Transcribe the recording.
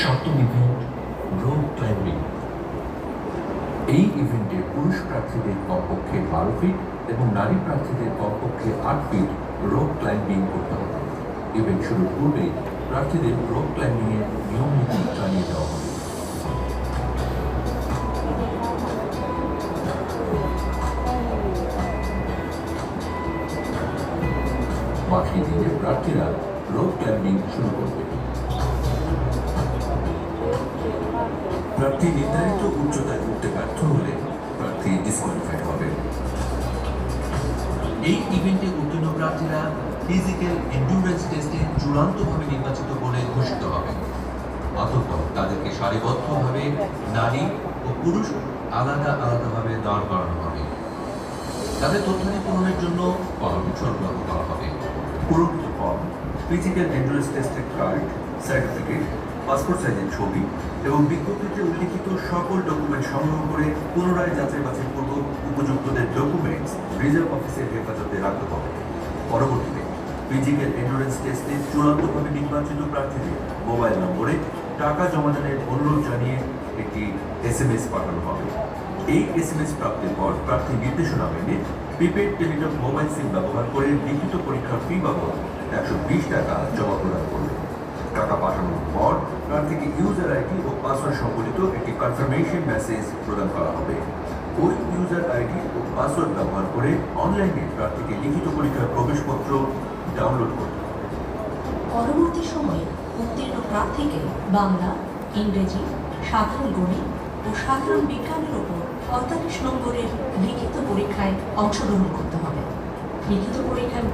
সপ্তম event rope climbing এই ইভেন্টে পুরুষ প্রার্থীদের কমপক্ষে বারো ফিট এবং নারী প্রার্থীদের কমপক্ষে আট ফিট রোপ ক্লাইম্বিং করতে হবে। ইভেন্ট শুরুর পূর্বে প্রার্থীদের রোপ ক্লাইম্বিং এর নিয়ম নীতি জানিয়ে দেওয়া হবে। বাকি দিনে প্রার্থীরা রোপ ক্লাইম্বিং শুরু করবে। প্রার্থী নির্ধারিত উচ্চতায় উঠতে ব্যর্থ হলে প্রার্থী ডিসকোয়ালিফাইড হবে। এই ইভেন্টে উত্তীর্ণ প্রার্থীরা ফিজিক্যাল এন্ডুরেন্স টেস্টে চূড়ান্তভাবে নির্বাচিত বলে ঘোষিত হবে। অতঃপর তাদেরকে সারিবদ্ধভাবে নারী ও পুরুষ আলাদা আলাদাভাবে দাঁড় করানো হবে। তাদের তথ্যাদি পূরণের জন্য ফর্ম সরবরাহ করা হবে। পূরণকৃত ফর্ম ফিজিক্যাল এন্ট্রান্স টেস্টের কার্ড সার্টিফিকেট পাসপোর্ট সাইজের ছবি এবং বিজ্ঞপ্তিতে উল্লিখিত সকল ডকুমেন্ট সংগ্রহ করে পুনরায় যাচাই বাছাই পূর্বক উপযুক্তদের ডকুমেন্টস রিজার্ভ অফিসের হেফাজতে রাখতে হবে। পরবর্তীতে ফিজিক্যাল এন্ট্রান্স টেস্টে চূড়ান্তভাবে নির্বাচিত প্রার্থীদের মোবাইল নম্বরে টাকা জমা জমাদানের অনুরোধ জানিয়ে একটি এস এম এস পাঠানো হবে। এই এস এম এস প্রাপ্তির পর প্রার্থী নির্দেশনা মেনে প্রিপেড টেলিটক মোবাইল সিম ব্যবহার করে লিখিত পরীক্ষার ফি বাবদ একশো বিশ টাকা জমা প্রদান করবে। টাকা পাঠানোর পর প্রার্থীকে ইউজার আইডি ও পাসওয়ার্ড সম্বলিত একটি কনফার্মেশন মেসেজ প্রদান করা হবে। ওই ইউজার আইডি ও পাসওয়ার্ড ব্যবহার করে অনলাইনে প্রার্থীকে লিখিত পরীক্ষার প্রবেশপত্র ডাউনলোড করতে পরবর্তী সময়ে উত্তীর্ণ প্রার্থীকে বাংলা, ইংরেজি, সাধারণ গণিত ও সাধারণ বিজ্ঞানের ওপর পঁয়তাল্লিশ নম্বরের লিখিত পরীক্ষায় অংশগ্রহণ করতে হবে। লিখিত পরীক্ষায়